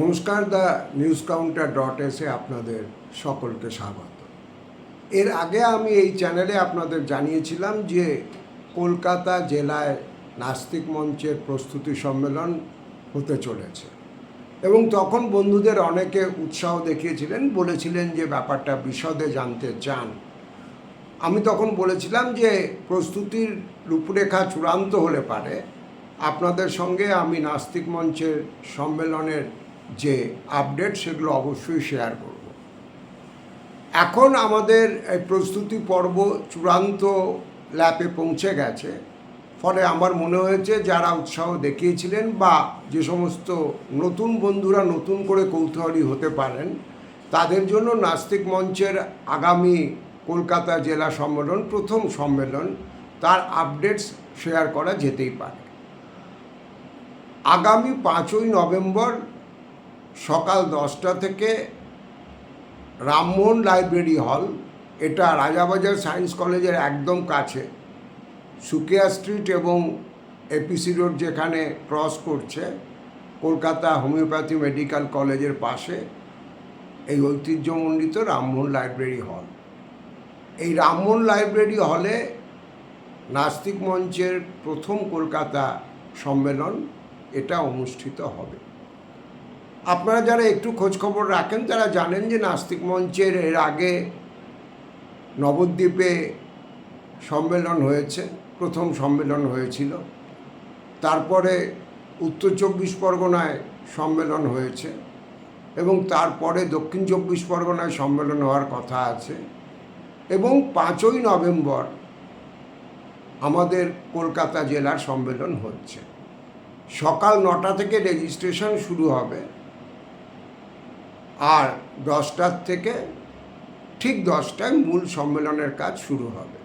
নমস্কার the news counter dot এসে আপনাদের সকলকে স্বাগত। এর আগে আমি এই চ্যানেলে আপনাদের জানিয়েছিলাম যে কলকাতা জেলায় নাস্তিক মঞ্চের প্রস্তুতি সম্মেলন হতে চলেছে এবং তখন বন্ধুদের অনেকে উৎসাহ দেখিয়েছিলেন, বলেছিলেন যে ব্যাপারটা বিশদে জানতে চান। আমি তখন বলেছিলাম যে প্রস্তুতির রূপরেখা চূড়ান্ত হলে পারে। আপনাদের সঙ্গে আমি নাস্তিক মঞ্চের সম্মেলনের যে আপডেট সেগুলো অবশ্যই শেয়ার করব। এখন আমাদের এই প্রস্তুতি পর্ব চূড়ান্ত ল্যাপে পৌঁছে গেছে। ফলে আমার মনে হয়েছে যারা উৎসাহ দেখিয়েছিলেন বা যে সমস্ত নতুন বন্ধুরা নতুন করে কৌতূহলী হতে পারেন, তাদের জন্য নাস্তিক মঞ্চের আগামী কলকাতা জেলা সম্মেলন, প্রথম সম্মেলন, তার আপডেটস শেয়ার করা যেতেই পারে। আগামী পাঁচই নভেম্বর সকাল দশটা থেকে রামমোহন লাইব্রেরি হল। এটা রাজাবাজার সায়েন্স কলেজের একদম কাছে। সুকিয়া স্ট্রিট এবং এপিসি রোড যেখানে ক্রস করছে, কলকাতা হোমিওপ্যাথি মেডিকেল কলেজের পাশে এই ঐতিহ্যমণ্ডিত রামমোহন লাইব্রেরি হল। এই রামমোহন লাইব্রেরি হলে নাস্তিক মঞ্চের প্রথম কলকাতা সম্মেলন এটা অনুষ্ঠিত হবে। আপনারা যারা একটু খোঁজখবর রাখেন, তারা জানেন যে নাস্তিক মঞ্চের এর আগে নবদ্বীপে সম্মেলন হয়েছে, প্রথম সম্মেলন হয়েছিল। তারপরে উত্তর চব্বিশ পরগনায় সম্মেলন হয়েছে এবং তারপরে দক্ষিণ চব্বিশ পরগনায় সম্মেলন হওয়ার কথা আছে। এবং পাঁচই নভেম্বর আমাদের কলকাতা জেলার সম্মেলন হচ্ছে। সকাল নটা থেকে রেজিস্ট্রেশন শুরু হবে। আর দশটার থেকে ঠিক দশটায় মূল সম্মেলনের কাজ শুরু হবে।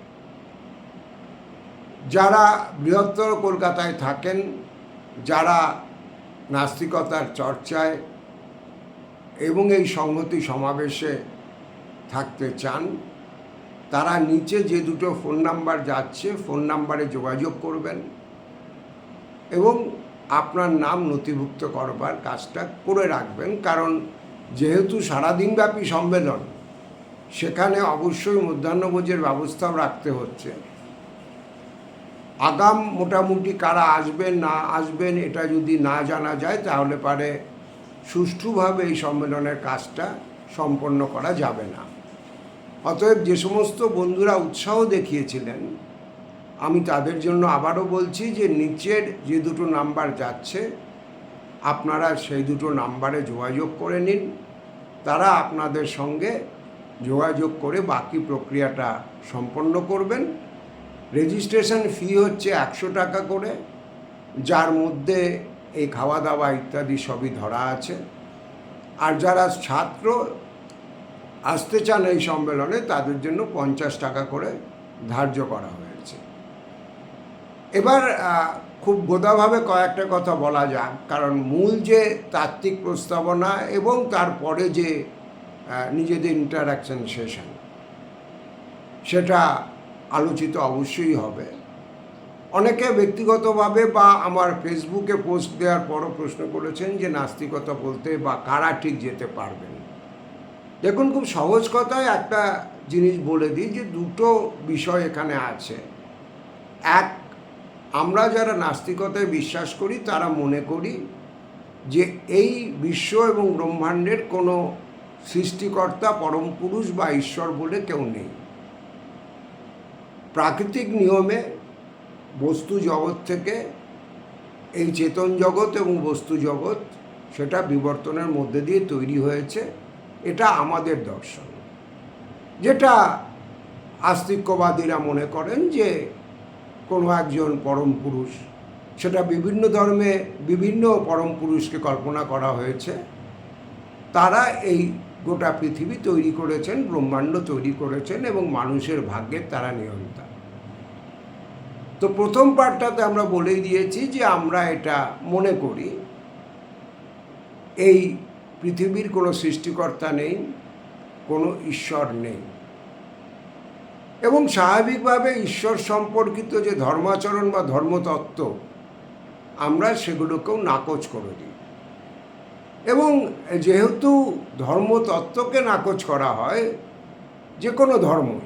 যারা বৃহত্তর কলকাতায় থাকেন, যারা নাস্তিকতার চর্চায় এবং এই সংহতি সমাবেশে থাকতে চান, তারা নিচে যে দুটো ফোন নাম্বার যাচ্ছে, ফোন নাম্বারে যোগাযোগ করবেন এবং আপনার নাম নথিভুক্ত করবার কাজটা করে রাখবেন। কারণ যেহেতু সারাদিনব্যাপী সম্মেলন, সেখানে অবশ্যই মধ্যাহ্নভোজের ব্যবস্থাও রাখতে হচ্ছে। আগাম মোটামুটি কারা আসবেন, না আসবেন, এটা যদি না জানা যায়, তাহলে পারে সুষ্ঠুভাবে এই সম্মেলনের কাজটা সম্পন্ন করা যাবে না। অতএব যে সমস্ত বন্ধুরা উৎসাহ দেখিয়েছিলেন, আমি তাদের জন্য আবারও বলছি যে নিচের যে দুটো নাম্বার যাচ্ছে আপনারা সেই দুটো নাম্বারে যোগাযোগ করে নিন। তারা আপনাদের সঙ্গে যোগাযোগ করে বাকি প্রক্রিয়াটা সম্পন্ন করবেন। রেজিস্ট্রেশন ফি হচ্ছে একশো টাকা করে, যার মধ্যে এই খাওয়া দাওয়া ইত্যাদি সবই ধরা আছে। আর যারা ছাত্র আসতে চান এই সম্মেলনে, তাদের জন্য পঞ্চাশ টাকা করে ধার্য করা হয়েছে। এবার খুব গোদাভাবে কয়েকটা কথা বলা যাক। কারণ মূল যে তাত্ত্বিক প্রস্তাবনা এবং তারপরে যে নিজেদের ইন্টারাকশন সেশন সেটা আলোচিত অবশ্যই হবে। অনেকে ব্যক্তিগতভাবে বা আমার ফেসবুকে পোস্ট দেওয়ার পরও প্রশ্ন করেছেন যে, নাস্তিকতা বলতে বা কারা ঠিক যেতে পারবেন? দেখুন, খুব সহজ কথায় একটা জিনিস বলে দিই যে, দুটো বিষয় এখানে আছে। এক আমরা যারা নাস্তিকতায় বিশ্বাস করি, তারা মনে করি যে এই বিশ্ব এবং ব্রহ্মাণ্ডের কোনো সৃষ্টিকর্তা, পরম পুরুষ বা ঈশ্বর বলে কেউ নেই। প্রাকৃতিক নিয়মে বস্তু জগৎ থেকে এই চেতন জগৎ এবং বস্তু জগৎ, সেটা বিবর্তনের মধ্যে দিয়ে তৈরি হয়েছে। এটা আমাদের দর্শন। যেটা আস্তিক্যবাদীরা মনে করেন যে কোনো একজন পরম পুরুষ। সেটা বিভিন্ন ধর্মে বিভিন্ন পরম পুরুষকে কল্পনা করা হয়েছে। তারা এই গোটা পৃথিবী তৈরি করেছেন, ব্রহ্মাণ্ড তৈরি করেছেন এবং মানুষের ভাগ্যের তারা নিয়ন্তা। তো প্রথম পার্টটাতে আমরা বলেই দিয়েছি যে আমরা এটা মনে করি, এই পৃথিবীর কোনো সৃষ্টিকর্তা নেই, কোনো ঈশ্বর নেই। এবং স্বাভাবিকভাবে ঈশ্বর সম্পর্কিত যে ধর্মাচরণ বা ধর্মতত্ত্ব, আমরা সেগুলোকেও নাকচ করে দিই। এবং যেহেতু ধর্মতত্ত্বকে নাকচ করা হয়, যে কোনো ধর্ম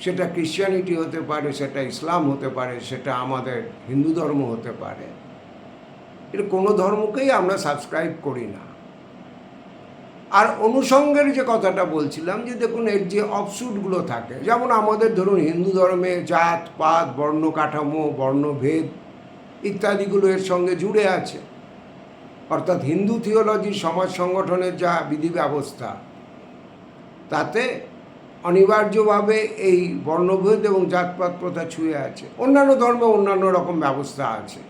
সেটা ক্রিশ্চিয়ানিটি হতে পারে, সেটা ইসলাম হতে পারে, সেটা আমাদের হিন্দু ধর্ম হতে পারে, এর কোনো ধর্মকেই আমরা সাবস্ক্রাইব করি না। আর অনুষঙ্গের যে কথাটা বলছিলাম, যে দেখুন, এর যে অপসুটগুলো থাকে, যেমন আমাদের ধরুন হিন্দু ধর্মে জাত, পাত, বর্ণ কাঠামো বর্ণভেদ ইত্যাদিগুলো এর সঙ্গে জুড়ে আছে। অর্থাৎ হিন্দু থিওলজি সমাজ সংগঠনের যা বিধি ব্যবস্থা তাতে অনিবার্যভাবে এই বর্ণভেদ এবং জাতপাত প্রথা ছুঁয়ে আছে। অন্যান্য ধর্মে অন্যান্য রকম ব্যবস্থা আছে।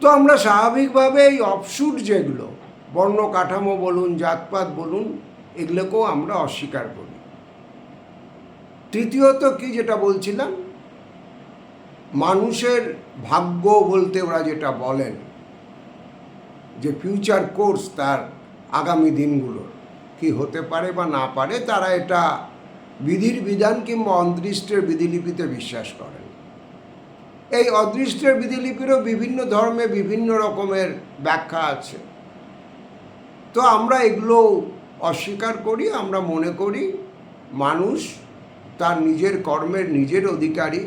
তো আমরা স্বাভাবিকভাবে এই অপসুট যেগুলো বর্ণ কাঠামো বলুন, জাতপাত বলুন, এগুলোকেও আমরা অস্বীকার করি। তৃতীয়ত কি যেটা বলছিলাম? মানুষের ভাগ্য বলতে ওরা যেটা বলেন, যে ফিউচার কোর্স তার আগামী দিনগুলোর, কি হতে পারে বা না পারে, তারা এটা বিধির বিধান কিংবা অদৃষ্টের বিধিলিপিতে বিশ্বাস করেন। এই অদৃষ্টের বিধিলিপিরও বিভিন্ন ধর্মে বিভিন্ন রকমের ব্যাখ্যা আছে। তো আমরা এগুলো অস্বীকার করি, আমরা মনে করি মানুষ তার নিজের কর্মের নিজের অধিকারী,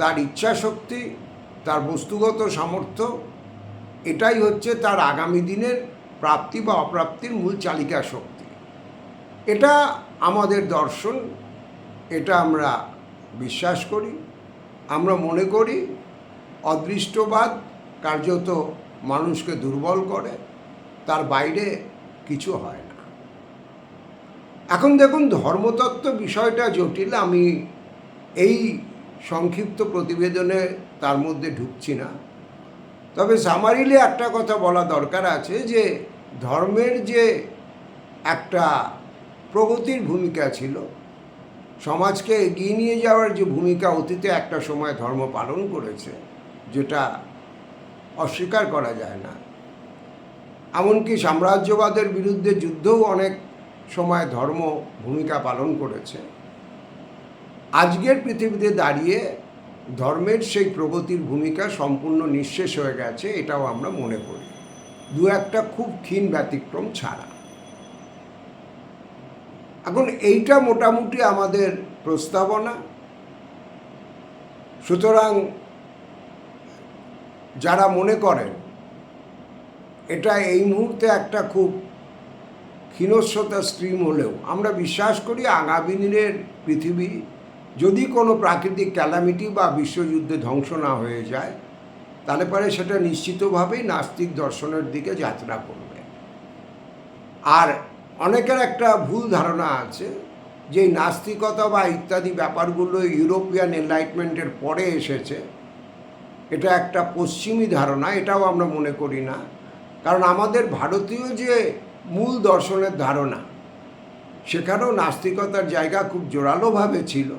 তার ইচ্ছা শক্তি তার বস্তুগত সামর্থ্য, এটাই হচ্ছে তার আগামী দিনের প্রাপ্তি বা অপ্রাপ্তির মূল চালিকা শক্তি। এটা আমাদের দর্শন, এটা আমরা বিশ্বাস করি, আমরা মনে করি অদৃষ্টবাদ কার্যত মানুষকে দুর্বল করে তার বাইরে কিছু হয় না। এখন দেখুন, ধর্মতত্ত্ব বিষয়টা জটিল। আমি এই সংক্ষিপ্ত প্রতিবেদনে তার মধ্যে ঢুকছি না। তবে সামারিলে একটা কথা বলা দরকার আছে যে, ধর্মের যে একটা প্রগতির ভূমিকা ছিল, সমাজকে এগিয়ে নিয়ে যাওয়ার যে ভূমিকা অতীতে একটা সময় ধর্ম পালন করেছে, যেটা অস্বীকার করা যায় না। এমনকি সাম্রাজ্যবাদের বিরুদ্ধে যুদ্ধও অনেক সময় ধর্ম ভূমিকা পালন করেছে। আজকের পৃথিবীতে দাঁড়িয়ে ধর্মের সেই প্রগতির ভূমিকা সম্পূর্ণ নিঃশেষ হয়ে গেছে, এটাও আমরা মনে করি। দু একটা খুব ক্ষীণ ব্যতিক্রম ছাড়া। এখন এইটা মোটামুটি আমাদের প্রস্তাবনা। সুতরাং যারা মনে করেন এটা এই মুহূর্তে একটা খুব ক্ষীণস্রোতা স্ট্রিম হলেও আমরা বিশ্বাস করি আগামী দিনের পৃথিবী যদি কোনো প্রাকৃতিক ক্যালামিটি বা বিশ্বযুদ্ধে ধ্বংস না হয়ে যায়, তাহলে পরে সেটা নিশ্চিতভাবেই নাস্তিক দর্শনের দিকে যাত্রা করবে। আর অনেকের একটা ভুল ধারণা আছে যে নাস্তিকতা বা ইত্যাদি ব্যাপারগুলো ইউরোপিয়ান এনলাইটমেন্টের পরে এসেছে, এটা একটা পশ্চিমী ধারণা, এটাও আমরা মনে করি না। কারণ আমাদের ভারতীয় যে মূল দর্শনের ধারণা, সেখানেও নাস্তিকতার জায়গা খুব জোরালোভাবে ছিল।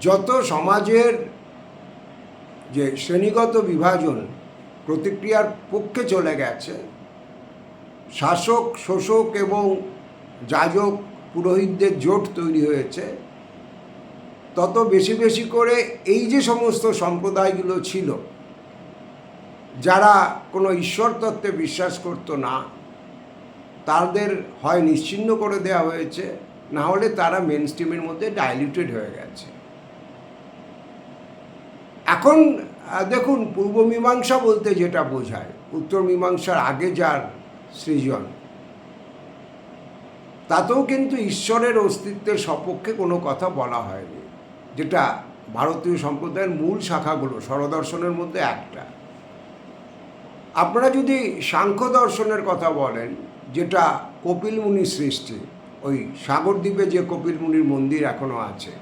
যত সমাজের যে শ্রেণীগত বিভাজন প্রতিক্রিয়ার পক্ষে চলে গেছে, শাসক, শোষক এবং যাজক, পুরোহিতদের জোট তৈরি হয়েছে, তত বেশি বেশি করে এই যে সমস্ত সম্প্রদায়গুলো ছিল যারা কোনো ঈশ্বর তত্ত্বে বিশ্বাস করতো না, তাদের হয় নিশ্চিহ্ন করে দেওয়া হয়েছে, না হলে তারা মেন স্ট্রিমের মধ্যে ডাইলিউটেড হয়ে গেছে। এখন দেখুন, পূর্ব মীমাংসা বলতে যেটা বোঝায়, উত্তর মীমাংসার আগে যার সৃজন, তাতেও কিন্তু ঈশ্বরের অস্তিত্বের সপক্ষে কোনো কথা বলা হয়নি, যেটা ভারতীয় সম্প্রদায়ের মূল শাখাগুলো, স্বরদর্শনের মধ্যে একটা। আপনারা যদি সাংখ্য দর্শনের কথা বলেন, যেটা কপিল মুনির সৃষ্টি, ওই সাগরদ্বীপে যে কপিল মুনির মন্দির এখনও আছে,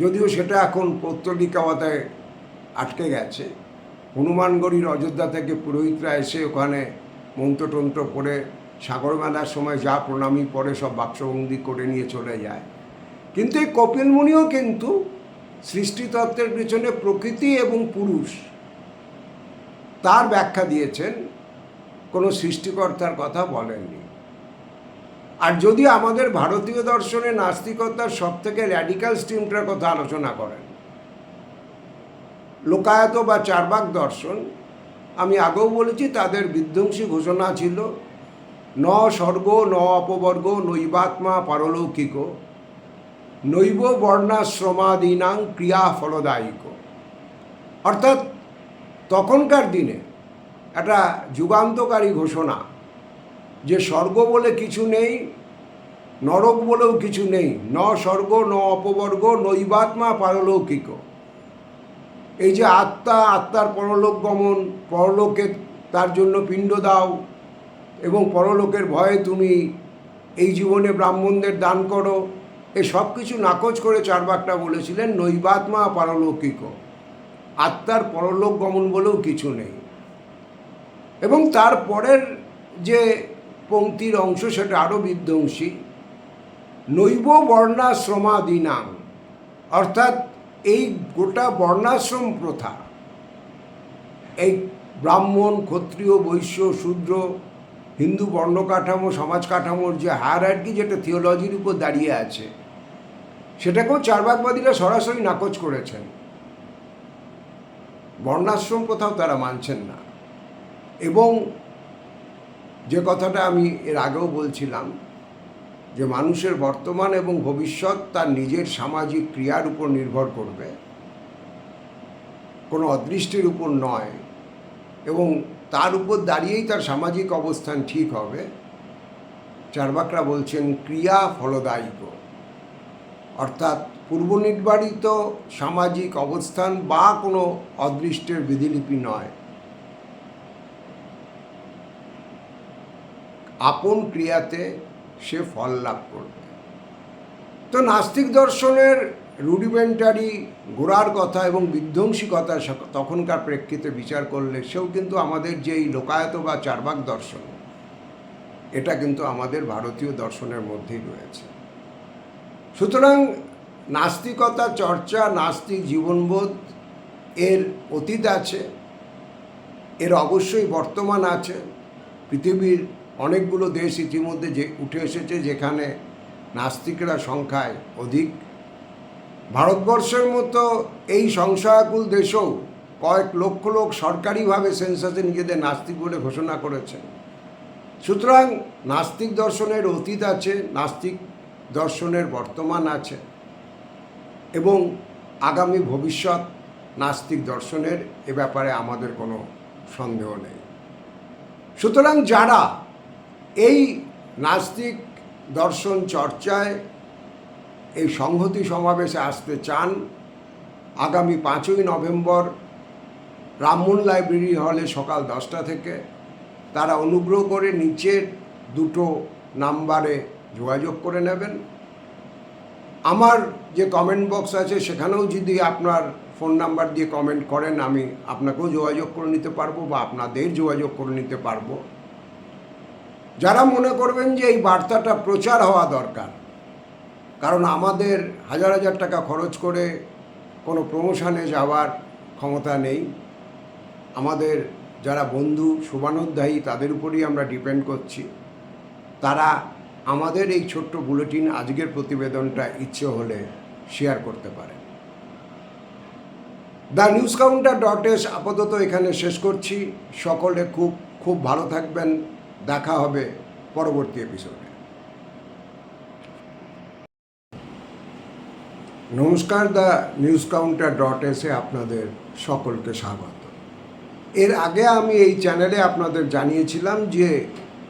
যদিও সেটা এখন পত্তলিকাওয়াতায় আটকে গেছে, হনুমানগড়ির অযোধ্যা থেকে পুরোহিতরা এসে ওখানে মন্ত্রতন্ত্র পড়ে সাগর মেলার সময় যা প্রণামী পরে সব বাক্সবন্দি করে নিয়ে চলে যায়। কিন্তু এই কপিল মুনিও কিন্তু সৃষ্টিতত্ত্বের পিছনে প্রকৃতি এবং পুরুষ। তার ব্যাখ্যা দিয়েছেন, কোনো সৃষ্টিকর্তার কথা বলেননি। আর যদি আমাদের ভারতীয় দর্শনে নাস্তিকতার সব থেকে র্যাডিক্যাল স্ট্রিমটার কথা আলোচনা করেন, লোকায়ত বা চারবাক দর্শন, আমি আগেও বলেছি তাদের বিধ্বংসী ঘোষণা ছিল, ন স্বর্গ, ন অপবর্গ, নৈবাত্মা পারলৌকিক, নৈব বর্ণাশ্রমাদীনাং ক্রিয়া ফলদায়িক। অর্থাৎ তখনকার দিনে একটা যুগান্তকারী ঘোষণা যে স্বর্গ বলে কিছু নেই, নরক বলেও কিছু নেই, ন স্বর্গ, ন অপবর্গ, নৈবাত্মা পারলৌকিক। এই যে আত্মা, আত্মার পরলোক গমন পরলোকে তার জন্য পিণ্ড দাও এবং পরলোকের ভয়ে তুমি এই জীবনে ব্রাহ্মণদের দান করো, এ সব কিছু নাকচ করে চারবাকটা বলেছিলেন নৈবাত্মা পারলৌকিক। আত্মার পরলোক গমন বলেও কিছু নেই। এবং তার পরের যে পংক্তির অংশ সেটা আরও বিধ্বংসী। নৈব বর্ণাশ্রমাদিনাং অর্থাৎ এই গোটা বর্ণাশ্রম প্রথা, এই ব্রাহ্মণ, ক্ষত্রিয়, বৈশ্য, শূদ্র, হিন্দু বর্ণ কাঠামো, সমাজ কাঠামোর যে হার হায়ারার্কি যেটা থিওলজির উপর দাঁড়িয়ে আছে, সেটাকেও চারবাকবাদীরা সরাসরি নাকচ করেছেন। বর্ণাশ্রম কোথাও তারা মানছেন না। এবং যে কথাটা আমি এর আগেও বলছিলাম, যে মানুষের বর্তমান এবং ভবিষ্যৎ তার নিজের সামাজিক ক্রিয়ার উপর নির্ভর করবে। কোনো অদৃষ্টির উপর নয়। এবং তার উপর দাঁড়িয়েই তার সামাজিক অবস্থান ঠিক হবে। চারবাকরা বলছেন, ক্রিয়া ফলদায়িক। অর্থাৎ পূর্বনির্বারিত সামাজিক অবস্থান বা কোনো অদৃষ্টের বিধিলিপি নয়। আপন ক্রিয়াতে সে ফল লাভ করবে। তো নাস্তিক দর্শনের রুডিমেন্টারি, গোড়ার কথা এবং বিধ্বংসী কথা তখনকার প্রেক্ষিতে বিচার করলে সেও কিন্তু আমাদের যেই লোকায়ত বা চারবাক দর্শন, এটা কিন্তু আমাদের ভারতীয় দর্শনের মধ্যেই রয়েছে। সুতরাং নাস্তিকতা চর্চা, নাস্তিক জীবনবোধ এর অতীত আছে, এর অবশ্যই বর্তমান আছে। পৃথিবীর অনেকগুলো দেশ ইতিমধ্যে যে, উঠে এসেছে যেখানে নাস্তিকরা সংখ্যায় অধিক। ভারতবর্ষের মতো এই সংশয়াকুল দেশেও কয়েক লক্ষ লোক সরকারিভাবে সেন্সাসে নিজেদের নাস্তিক বলে ঘোষণা করেছেন সুতরাং নাস্তিক দর্শনের অতীত আছে, নাস্তিক দর্শনের বর্তমান আছে। এবং আগামী ভবিষ্যৎ নাস্তিক দর্শনের এ ব্যাপারে আমাদের কোনো সন্দেহ নেই। সুতরাং যারা এই নাস্তিক দর্শন চর্চায় এই সংহতি সমাবেশে আসতে চান, আগামী পাঁচই নভেম্বর রামমোহন লাইব্রেরি হলে সকাল দশটা থেকে, তারা অনুগ্রহ করে নিচের দুটো নাম্বারে যোগাযোগ করে নেবেন। আমার যে কমেন্ট বক্স আছে, সেখানেও যদি আপনার ফোন নাম্বার দিয়ে কমেন্ট করেন, আমি আপনাকেও যোগাযোগ করে নিতে পারব বা আপনাদের যোগাযোগ করে নিতে পারব। যারা মনে করবেন যে এই বার্তাটা প্রচার হওয়া দরকার, কারণ আমাদের হাজার হাজার টাকা খরচ করে কোনো প্রমোশনে যাওয়ার ক্ষমতা নেই। আমাদের যারা বন্ধু, শুভানোধ্যায়ী, তাদের উপরই আমরা ডিপেন্ড করছি। তারা আমাদের এই ছোট্ট বুলেটিন আজকের প্রতিবেদনটা ইচ্ছে হলে শেয়ার করতে পারে the news counter dot S আপাতত এখানে শেষ করছি। সকলে খুব খুব ভালো থাকবেন। দেখা হবে পরবর্তী এপিসোডে নমস্কার দ্য নিউজ কাউন্টার ডট এসে আপনাদের সকলকে স্বাগত। এর আগে আমি এই চ্যানেলে আপনাদের জানিয়েছিলাম যে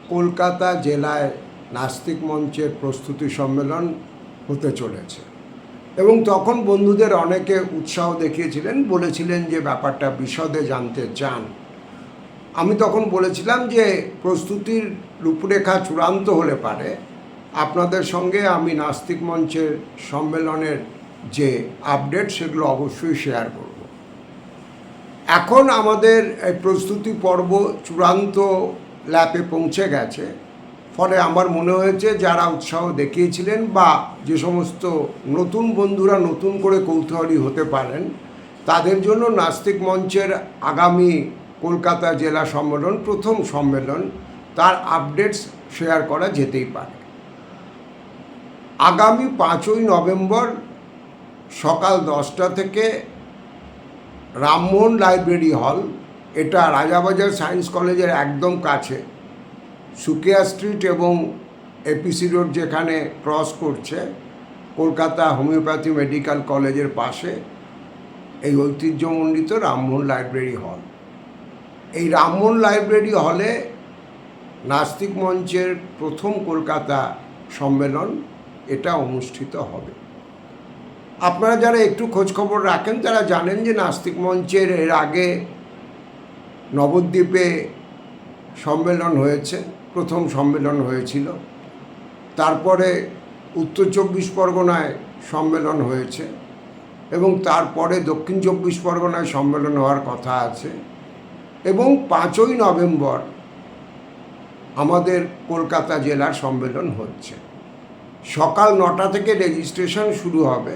কলকাতা জেলায় নাস্তিক মঞ্চের প্রস্তুতি সম্মেলন হতে চলেছে। এবং তখন বন্ধুদের অনেকে উৎসাহ দেখিয়েছিলেন, বলেছিলেন যে ব্যাপারটা বিশদে জানতে চান। আমি তখন বলেছিলাম যে প্রস্তুতির রূপরেখা চূড়ান্ত হলে পারে। আপনাদের সঙ্গে আমি নাস্তিক মঞ্চের সম্মেলনের যে আপডেট সেগুলো অবশ্যই শেয়ার করব। এখন আমাদের এই প্রস্তুতি পর্ব চূড়ান্ত ল্যাপে পৌঁছে গেছে। ফলে আমার মনে হয়েছে যারা উৎসাহ দেখিয়েছিলেন বা যে সমস্ত নতুন বন্ধুরা নতুন করে কৌতূহলী হতে পারেন, তাদের জন্য নাস্তিক মঞ্চের আগামী কলকাতা জেলা সম্মেলন, প্রথম সম্মেলন, তার আপডেটস শেয়ার করা যেতেই পারে। আগামী পাঁচই নভেম্বর সকাল দশটা থেকে রামমোহন লাইব্রেরি হল। এটা রাজাবাজার সায়েন্স কলেজের একদম কাছে। সুকিয়া স্ট্রিট এবং এপিসি রোড যেখানে ক্রস করছে, কলকাতা হোমিওপ্যাথি মেডিকেল কলেজের পাশে এই ঐতিহ্যমণ্ডিত রামমোহন লাইব্রেরি হল। এই রামমোহন লাইব্রেরি হলে নাস্তিক মঞ্চের প্রথম কলকাতা সম্মেলন এটা অনুষ্ঠিত হবে। আপনারা যারা একটু খোঁজখবর রাখেন, তারা জানেন যে নাস্তিক মঞ্চের এর আগে নবদ্বীপে সম্মেলন হয়েছে। প্রথম সম্মেলন হয়েছিল। তারপরে উত্তর চব্বিশ পরগনায় সম্মেলন হয়েছে এবং তারপরে দক্ষিণ চব্বিশ পরগনায় সম্মেলন হওয়ার কথা আছে এবং পাঁচই নভেম্বর আমাদের কলকাতা জেলার সম্মেলন হচ্ছে। সকাল নটা থেকে রেজিস্ট্রেশন শুরু হবে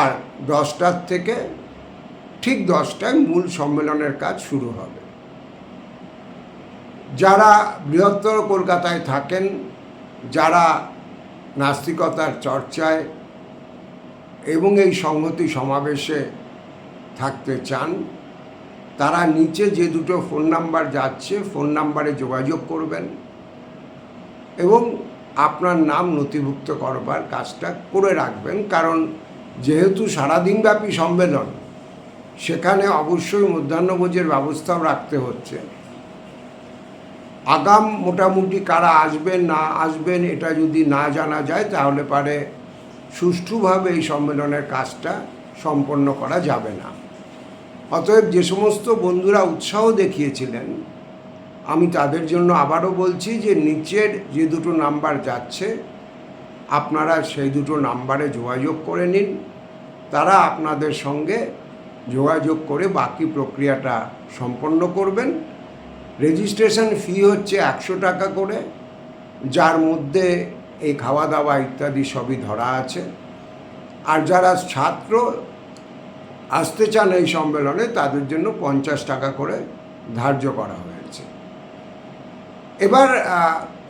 আর দশটার থেকে ঠিক দশটায় মূল সম্মেলনের কাজ শুরু হবে। যারা বৃহত্তর কলকাতায় থাকেন, যারা নাস্তিকতার চর্চায় এবং এই সংহতি সমাবেশে থাকতে চান, তারা নিচে যে দুটো ফোন নাম্বার যাচ্ছে, ফোন নাম্বারে যোগাযোগ করবেন এবং আপনার নাম নথিভুক্ত করবার কাজটা করে রাখবেন। কারণ যেহেতু সারাদিনব্যাপী সম্মেলন, সেখানে অবশ্যই মধ্যাহ্নভোজের ব্যবস্থাও রাখতে হচ্ছে। আগাম মোটামুটি কারা আসবেন, না আসবেন, এটা যদি না জানা যায়, তাহলে পারে সুষ্ঠুভাবে এই সম্মেলনের কাজটা সম্পন্ন করা যাবে না। অতএব যে সমস্ত বন্ধুরা উৎসাহ দেখিয়েছিলেন, আমি তাদের জন্য আবারও বলছি যে নিচের যে দুটো নাম্বার যাচ্ছে, আপনারা সেই দুটো নাম্বারে যোগাযোগ করে নিন। তারা আপনাদের সঙ্গে যোগাযোগ করে বাকি প্রক্রিয়াটা সম্পন্ন করবেন। রেজিস্ট্রেশন ফি হচ্ছে একশো টাকা করে, যার মধ্যে এই খাওয়া দাওয়া ইত্যাদি সবই ধরা আছে। আর যারা ছাত্র আসতে চান এই সম্মেলনে, তাদের জন্য পঞ্চাশ টাকা করে ধার্য করা হয়েছে। এবার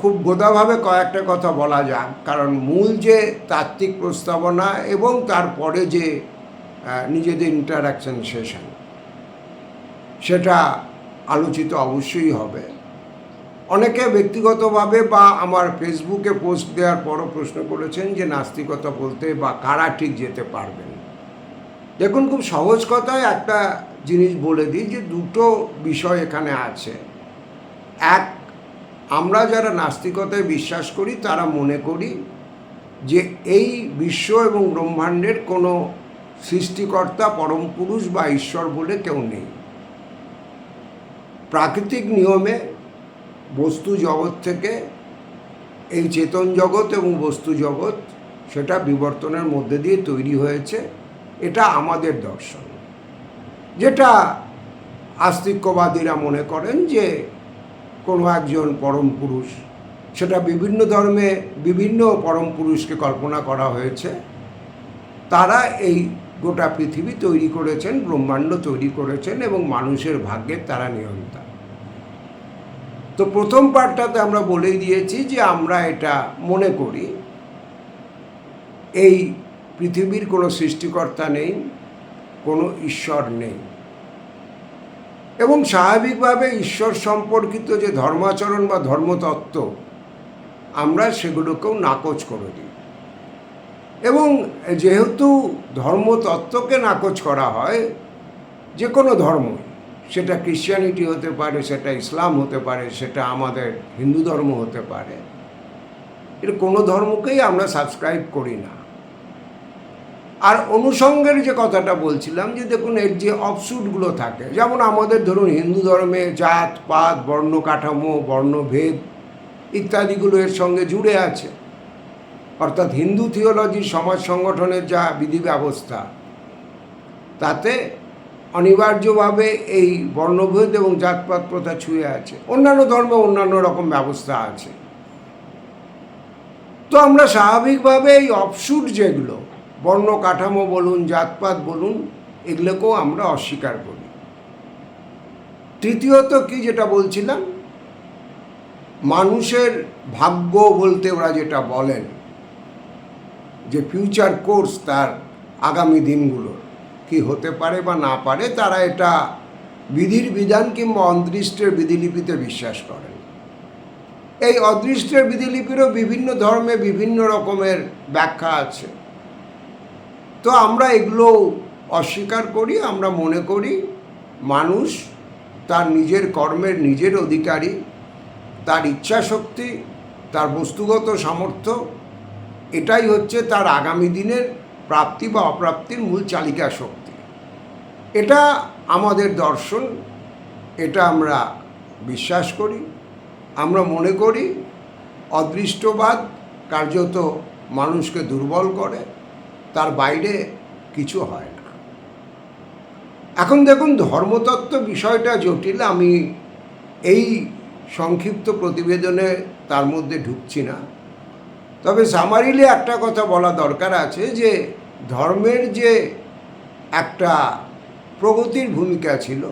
খুব গোদাভাবে কয়েকটা কথা বলা যাক। কারণ মূল যে তাত্ত্বিক প্রস্তাবনা এবং তারপরে যে নিজেদের ইন্টারাকশন সেশন সেটা আলোচিত অবশ্যই হবে। অনেকে ব্যক্তিগতভাবে বা আমার ফেসবুকে পোস্ট দেওয়ার পরও প্রশ্ন করেছেন যে নাস্তিকতা বলতে বা কারা ঠিক যেতে পারবেন। দেখুন, খুব সহজ কথায় একটা জিনিস বলে দিই যে দুটো বিষয় এখানে আছে। এক, আমরা যারা নাস্তিকতায় বিশ্বাস করি, তারা মনে করি যে এই বিশ্ব এবং ব্রহ্মাণ্ডের কোনো সৃষ্টিকর্তা, পরম পুরুষ বা ঈশ্বর বলে কেউ নেই। প্রাকৃতিক নিয়মে বস্তু জগৎ থেকে এই চেতন জগৎ এবং বস্তু জগৎ সেটা বিবর্তনের মধ্যে দিয়ে তৈরি হয়েছে। এটা আমাদের দর্শন। যেটা আস্তিক্যবাদীরা মনে করেন যে কোনো একজন পরম পুরুষ, সেটা বিভিন্ন ধর্মে বিভিন্ন পরম পুরুষকে কল্পনা করা হয়েছে। তারা এই গোটা পৃথিবী তৈরি করেছেন, ব্রহ্মাণ্ড তৈরি করেছেন এবং মানুষের ভাগ্যের তারা নিয়ন্তা। তো প্রথম পার্টটাতে আমরা বলেই দিয়েছি যে আমরা এটা মনে করি, এই পৃথিবীর কোনো সৃষ্টিকর্তা নেই, কোনো ঈশ্বর নেই। এবং স্বাভাবিকভাবে ঈশ্বর সম্পর্কিত যে ধর্মাচরণ বা ধর্মতত্ত্ব, আমরা সেগুলোকেও নাকচ করে দিই। এবং যেহেতু ধর্মতত্ত্বকে নাকচ করা হয়, যে কোনো ধর্ম সেটা ক্রিশ্চিয়ানিটি হতে পারে, সেটা ইসলাম হতে পারে, সেটা আমাদের হিন্দু ধর্ম হতে পারে। এর কোনো ধর্মকেই আমরা সাবস্ক্রাইব করি না। আর অনুষঙ্গের যে কথাটা বলছিলাম, যে দেখুন, এর যে অপসুটগুলো থাকে, যেমন আমাদের ধরুন হিন্দু ধর্মে জাত, পাত, বর্ণ কাঠামো বর্ণভেদ ইত্যাদিগুলো এর সঙ্গে জুড়ে আছে। অর্থাৎ হিন্দু থিওলজি সমাজ সংগঠনের যা বিধি ব্যবস্থা তাতে অনিবার্যভাবে এই বর্ণভেদ এবং জাতপাত প্রথা ছুঁয়ে আছে। অন্যান্য ধর্মে অন্যান্য রকম ব্যবস্থা আছে। তো আমরা স্বাভাবিকভাবে এই অপসুট যেগুলো, বর্ণ কাঠামো বলুন, জাতপাত বলুন, এগুলোকেও আমরা অস্বীকার করি। তৃতীয়ত কি যেটা বলছিলাম? মানুষের ভাগ্য বলতে ওরা যেটা বলেন, যে ফিউচার কোর্স তার আগামী দিনগুলোর। কি হতে পারে বা না পারে, তারা এটা বিধির বিধান কিংবা অদৃষ্টের বিধিলিপিতে বিশ্বাস করেন। এই অদৃষ্টের বিধিলিপিরও বিভিন্ন ধর্মে বিভিন্ন রকমের ব্যাখ্যা আছে। তো আমরা এগুলো অস্বীকার করি, আমরা মনে করি, মানুষ তার নিজের কর্মের নিজের অধিকারী, তার ইচ্ছা শক্তি তার বস্তুগত সামর্থ্য, এটাই হচ্ছে তার আগামী দিনের প্রাপ্তি বা অপ্রাপ্তির মূল চালিকা শক্তি। এটা আমাদের দর্শন, এটা আমরা বিশ্বাস করি, আমরা মনে করি, অদৃষ্টবাদ কার্যত মানুষকে দুর্বল করে, তার বাইরে কিছু হয় না। এখন দেখুন, ধর্মতত্ত্ব বিষয়টা জটিল, আমি এই সংক্ষিপ্ত প্রতিবেদনে তার মধ্যে ঢুকছি না। তবে সামারিলে একটা কথা বলা দরকার আছে যে ধর্মের যে একটা প্রগতির ভূমিকা ছিল,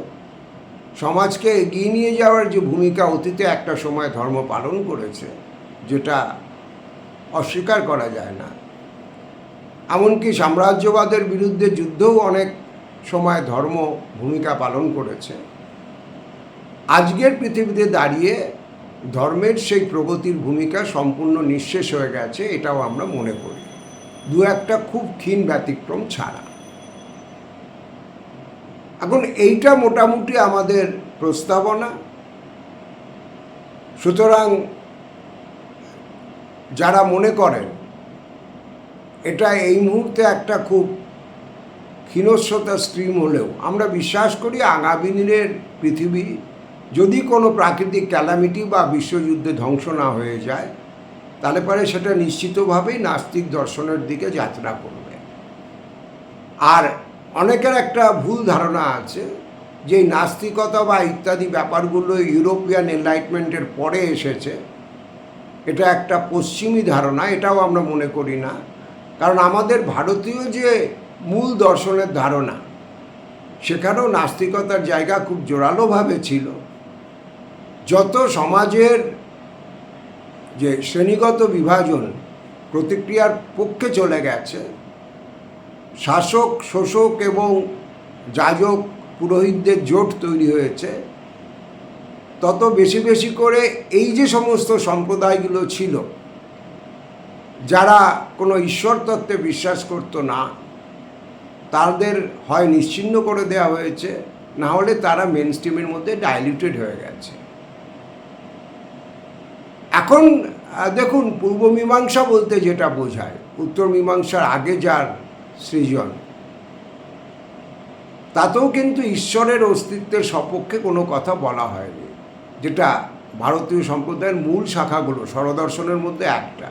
সমাজকে এগিয়ে নিয়ে যাওয়ার যে ভূমিকা অতীতে একটা সময় ধর্ম পালন করেছে, যেটা অস্বীকার করা যায় না। এমনকি সাম্রাজ্যবাদের বিরুদ্ধে যুদ্ধও অনেক সময় ধর্ম ভূমিকা পালন করেছে। আজকের পৃথিবীতে দাঁড়িয়ে ধর্মের সেই প্রগতির ভূমিকা সম্পূর্ণ নিঃশেষ হয়ে গেছে, এটাও আমরা মনে করি। দু একটা খুব ক্ষীণ ব্যতিক্রম ছাড়া। এখন এইটা মোটামুটি আমাদের প্রস্তাবনা। সুতরাং যারা মনে করেন, এটা এই মুহূর্তে একটা খুব ক্ষীণস্রোতা স্ট্রিম হলেও আমরা বিশ্বাস করি আগামী দিনের পৃথিবী যদি কোনো প্রাকৃতিক ক্যালামিটি বা বিশ্বযুদ্ধে ধ্বংস না হয়ে যায়, তাহলে পরে সেটা নিশ্চিতভাবেই নাস্তিক দর্শনের দিকে যাত্রা করবে। আর অনেকের একটা ভুল ধারণা আছে যে নাস্তিকতা বা ইত্যাদি ব্যাপারগুলো ইউরোপিয়ান এনলাইটমেন্টের পরে এসেছে। এটা একটা পশ্চিমী ধারণা, এটাও আমরা মনে করি না। কারণ আমাদের ভারতীয় যে মূল দর্শনের ধারণা, সেখানেও নাস্তিকতার জায়গা খুব জোরালোভাবে ছিল। যত সমাজের যে শ্রেণীগত বিভাজন প্রতিক্রিয়ার পক্ষে চলে গেছে, শাসক, শোষক এবং যাজক, পুরোহিতদের জোট তৈরি হয়েছে, তত বেশি বেশি করে এই যে সমস্ত সম্প্রদায়গুলো ছিল, যারা কোনো ঈশ্বর তত্ত্বে বিশ্বাস করতো না, তাদের হয় নিশ্চিহ্ন করে দেওয়া হয়েছে, না হলে তারা মেন স্ট্রিমের মধ্যে ডাইলিউটেড হয়ে গেছে। এখন দেখুন, পূর্ব মীমাংসা বলতে যেটা বোঝায়, উত্তর মীমাংসার আগে যার সৃজন, তাতেও কিন্তু ঈশ্বরের অস্তিত্বের সপক্ষে কোনো কথা বলা হয়নি, যেটা ভারতীয় সম্প্রদায়ের মূল শাখাগুলো, স্বরদর্শনের মধ্যে একটা।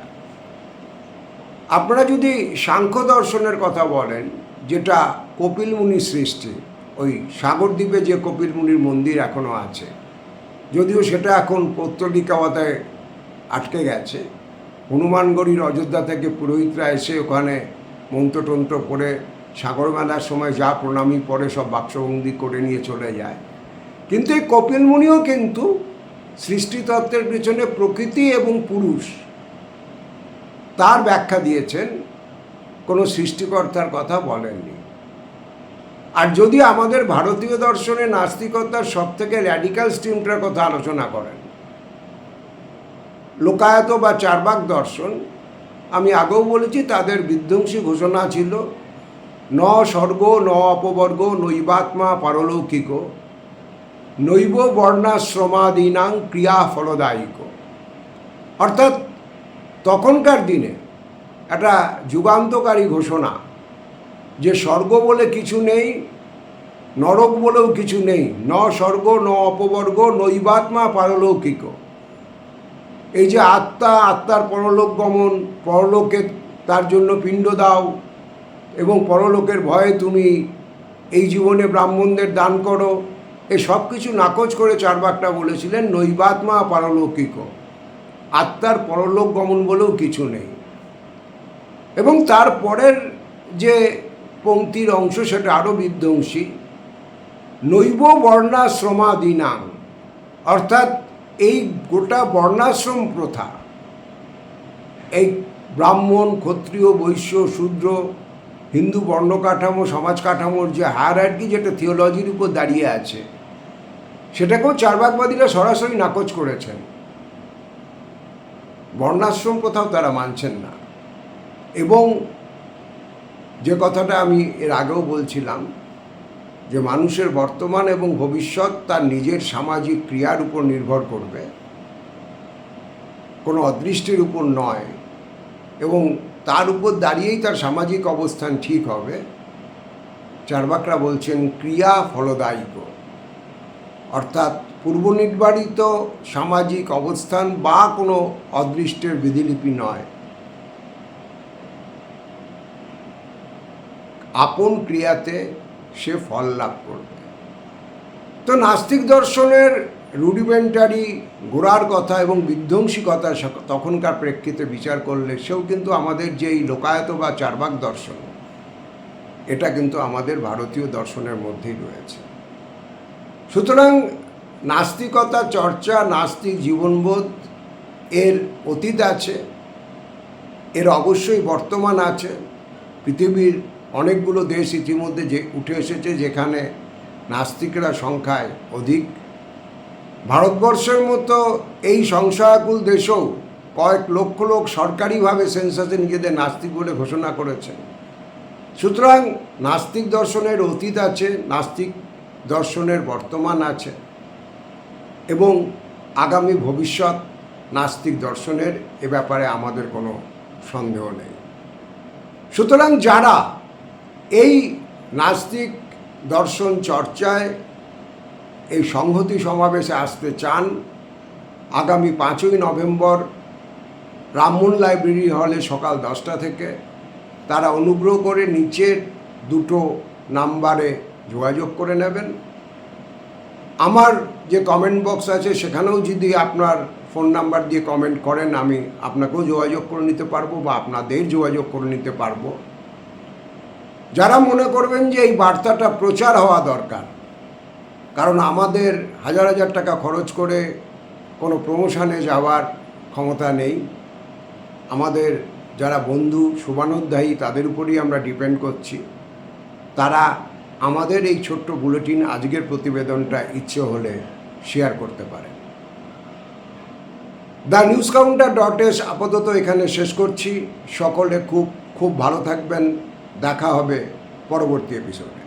আপনারা যদি সাংখ্য দর্শনের কথা বলেন, যেটা কপিল মুনির সৃষ্টি, ওই সাগরদ্বীপে যে কপিল মুনির মন্দির এখনও আছে, যদিও সেটা এখন পত্তলিকাওয়াতায় আটকে গেছে। হনুমানগড়ির অযোধ্যা থেকে পুরোহিতরা এসে ওখানে মন্ত্রতন্ত্র করে সাগর মেলার সময় যা প্রণামী পরে সব বাক্সবন্দি করে নিয়ে চলে যায়। কিন্তু এই কপিল মুনিও কিন্তু সৃষ্টিতত্ত্বের পেছনে প্রকৃতি এবং পুরুষ তার ব্যাখ্যা দিয়েছেন, কোনো সৃষ্টিকর্তার কথা বলেননি। আর যদি আমাদের ভারতীয় দর্শনে নাস্তিকতার সব থেকে র্যাডিক্যাল স্ট্রিমটার কথা আলোচনা করেন লোকায়ত বা চারবাক দর্শন, আমি আগেও বলেছি তাদের বিধ্বংসী ঘোষণা ছিল, ন স্বর্গ, ন অপবর্গ, নৈবাত্মা পারলৌকিক, নৈব বর্ণাশ্রমাদীনাং ক্রিয়া ফলদায়িক। অর্থাৎ তখনকার দিনে একটা যুগান্তকারী ঘোষণা যে স্বর্গ বলে কিছু নেই, নরক বলেও কিছু নেই, ন স্বর্গ, ন অপবর্গ, নৈবাত্মা পারলৌকিক। এই যে আত্মা, আত্মার পরলোক গমন পরলোকে তার জন্য পিণ্ড দাও এবং পরলোকের ভয়ে তুমি এই জীবনে ব্রাহ্মণদের দান করো। এ সব কিছু নাকচ করে চারবাকটা বলেছিলেন নৈবাত্মা পারলৌকিক। আত্মার পরলোক গমন বলেও কিছু নেই। এবং তার পরের যে পংক্তির অংশ সেটা আরও বিধ্বংসী। নৈব বর্ণাশ্রমাদিনাং, অর্থাৎ এই গোটা বর্ণাশ্রম প্রথা, এই ব্রাহ্মণ, ক্ষত্রিয়, বৈশ্য, শূদ্র, হিন্দু বর্ণ কাঠামো সমাজ কাঠামোর যে হার হায়ারার্কি যেটা থিওলজির উপর দাঁড়িয়ে আছে, সেটাকেও চারবাকবাদীরা সরাসরি নাকচ করেছেন। বর্ণাশ্রম কোথাও তারা মানছেন না। এবং যে কথাটা আমি এর আগেও বলছিলাম যে মানুষের বর্তমান এবং ভবিষ্যৎ তার নিজের সামাজিক ক্রিয়ার উপর নির্ভর করবে। কোনো অদৃষ্টির উপর নয় এবং তার উপর দাঁড়িয়েই তার সামাজিক অবস্থান ঠিক হবে। চারবাকরা বলছেন, ক্রিয়া ফলদায়িক। অর্থাৎ পূর্বনির্ধারিত সামাজিক অবস্থান বা কোনো অদৃষ্টের বিধিলিপি নয়। আপন ক্রিয়াতে সে ফল লাভ করবে। তো নাস্তিক দর্শনের রুডিমেন্টারি, গোড়ার কথা এবং বিধ্বংসী কথা তখনকার প্রেক্ষিতে বিচার করলে সেও কিন্তু আমাদের যেই লোকায়ত বা চারবাক দর্শন, এটা কিন্তু আমাদের ভারতীয় দর্শনের মধ্যেই রয়েছে। সুতরাং নাস্তিকতা চর্চা, নাস্তিক জীবনবোধ এর অতীত আছে, এর অবশ্যই বর্তমান আছে, পৃথিবীর অনেকগুলো দেশ ইতিমধ্যে যে, উঠে এসেছে যেখানে নাস্তিকরা সংখ্যায় অধিক। ভারতবর্ষের মতো এই সংশয়াকুল দেশেও কয়েক লক্ষ লোক সরকারিভাবে সেন্সাসে নিজেদের নাস্তিক বলে ঘোষণা করেছে। সুতরাং নাস্তিক দর্শনের অতীত আছে, নাস্তিক দর্শনের বর্তমান আছে এবং আগামী ভবিষ্যৎ নাস্তিক দর্শনের এ ব্যাপারে আমাদের কোনো সন্দেহ নেই। সুতরাং যারা এই নাস্তিক দর্শন চর্চায় এই সংহতি সমাবেশে আসতে চান আগামী পাঁচই নভেম্বর রামমোহন লাইব্রেরি হলে সকাল দশটা থেকে। তারা অনুগ্রহ করে নিচের দুটো নাম্বারে যোগাযোগ করে নেবেন। আমার যে কমেন্ট বক্স আছে সেখানেও যদি আপনার ফোন নাম্বার দিয়ে কমেন্ট করেন, আমি আপনাকেও যোগাযোগ করে নিতে পারব বা আপনাদের যোগাযোগ করে নিতে পারব। যারা মনে করবেন যে এই বার্তাটা প্রচার হওয়া দরকার, কারণ আমাদের হাজার হাজার টাকা খরচ করে কোনো প্রমোশনে যাওয়ার ক্ষমতা নেই। আমাদের যারা বন্ধু শুভানুধ্যায়ী তাদের উপরই আমরা ডিপেন্ড করছি। তারা আমাদের এই ছোট্ট বুলেটিন আজকের প্রতিবেদনটা ইচ্ছে হলে শেয়ার করতে পারে the news counter dot S আপাতত এখানে শেষ করছি। সকলে খুব খুব ভালো থাকবেন। দেখা হবে পরবর্তী এপিসোডে